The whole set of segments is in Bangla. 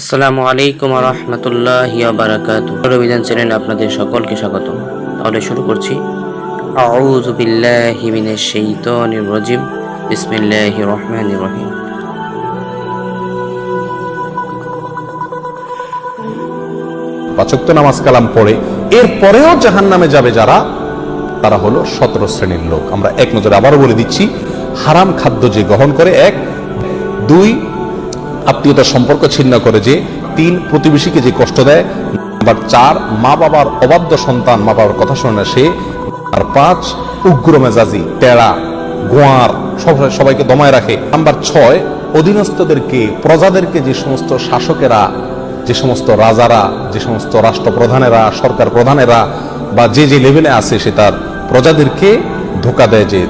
আসসালামু আলাইকুম রহমতুল্লাহ বারাকাত চ্যানেলে আপনাদের সকলকে স্বাগত তাহলে শুরু করছি। পাচক্ত নামাজ কালাম পড়ে এর পরেও যাবে যারা, তারা হলো সতেরো শ্রেণির লোক। আমরা এক নজরে আবারও বলে দিচ্ছি, হারাম খাদ্য যে গ্রহণ করে, এক, দুই আত্মীয়তার সম্পর্ক ছিন্ন করে যে তিন প্রতিবেশীকে যে কষ্ট দেয় নাম্বার চার মা বাবার অবাধ্য সন্তান, মা বাবার কথা শোনে না সে, আর পাঁচ উগ্র মেজাজি তেড়া গোয়ার, সব সবাইকে দমায় রাখে। নাম্বার ছয়, অধীনস্থদেরকে, প্রজাদেরকে যে সমস্ত শাসকেরা, যে সমস্ত রাজারা, যে সমস্ত রাষ্ট্রপ্রধানেরা, সরকার প্রধানেরা, বা যে যে লেভেলে আছে সে তার প্রজাদেরকে ধোকা দেয় যে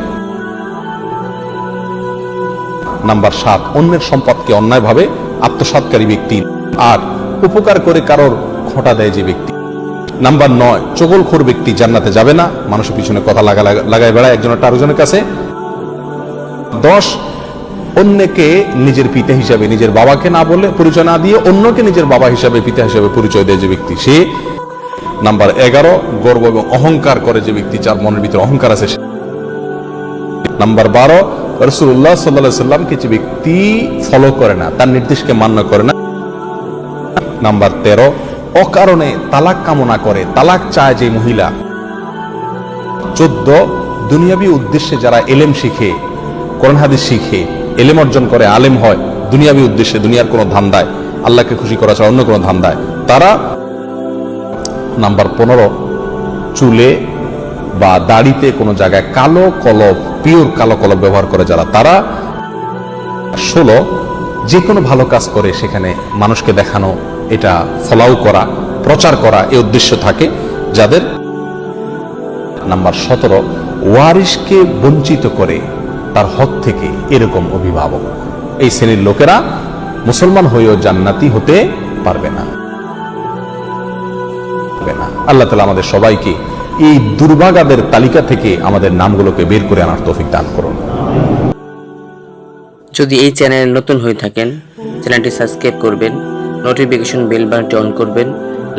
নাম্বার সাত, অন্যের সম্পদকে অন্যায়ভাবে আত্মসাৎকারী ব্যক্তি আর উপকার করে কারোর খোঁটা দেয় যে ব্যক্তি। নাম্বার নয়, চগলখোর ব্যক্তি জান্নাতে যাবে না, মানুষের পিছনে কথা লাগা লাগা- লাগায় বেড়ায় একজনের আরেকজনের কাছে। দশ, অন্যকে নিজের পিতা হিসাবে, নিজের বাবাকে না বলে পরিচয় না দিয়ে অন্যকে নিজের বাবা হিসাবে, পিতা হিসাবে পরিচয় দেয় যে ব্যক্তি সে। নাম্বার এগারো, গর্ব এবং অহংকার করে যে ব্যক্তি, যার মনের ভিতরে অহংকার আছে নাম্বার বারো রসুল্লাহ সাল্লাহ সাল্লামকে যে ব্যক্তি ফলো করে না, তার নির্দেশকে মান্য করে না। নাম্বার তেরো, অকারণে তালাক কামনা করে, তালাক চায় যে মহিলা। চোদ্দ, দুনিয়াবী উদ্দেশ্যে যারা এলেম শিখে, কোরআন হাদিস শিখে, এলেম অর্জন করে, আলেম হয়, দুনিয়াবী উদ্দেশ্যে, দুনিয়ার কোনো ধান্দায়, আল্লাহকে খুশি করা ছাড়া অন্য কোনো ধান্দায়, তারা, নাম্বার পনেরো, চুলে বা দাড়িতে কোনো জায়গায় কালো কলব পিওর কালো কলব ব্যবহার করে যারা, তারা ষোলো, যে কোনো ভালো কাজ করে সেখানে মানুষকে দেখানো, এটা ফলাও করা, প্রচার করা এই উদ্দেশ্য থাকে। যাদের নাম্বার সতেরো, ওয়ারিশকে বঞ্চিত করে তার হক থেকে এরকম অভিভাবক। এই শ্রেণির লোকেরা মুসলমান হয়েও জান্নাতি হতে পারবে না। আল্লাহ তালা আমাদের সবাইকে এই দুর্ভাগাদের তালিকা থেকে আমাদের নামগুলোকে বের করে আনার তৌফিক দান করুন। যদি এই চ্যানেল নতুন হয়ে থাকেন, চ্যানেলটি সাবস্ক্রাইব করবেন, নোটিফিকেশন বেল বাটনটি অন করবেন,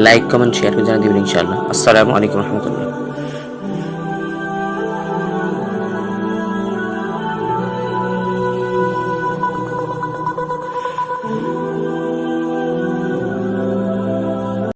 লাইক, কমেন্ট, শেয়ার করে জানিয়ে দেবেন ইনশাআল্লাহ। আসসালামু আলাইকুম রহমতুল্লাহ।